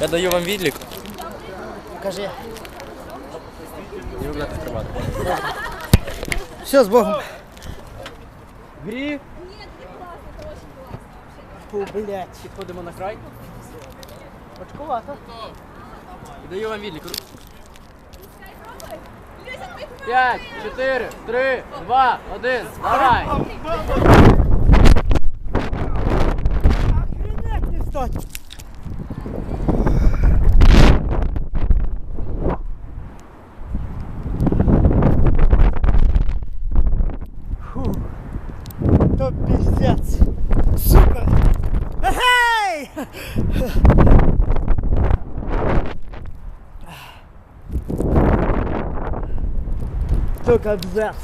Я даю вам відлік. Кажи. Все, з Богом. Грі. Фу, блядь. Підходимо на край. Очкувато. Даю вам відлік. П'ять, чотири, три, два, один. Давай. Встать. Фу. То пиздец. Сука. Эй! То капзец.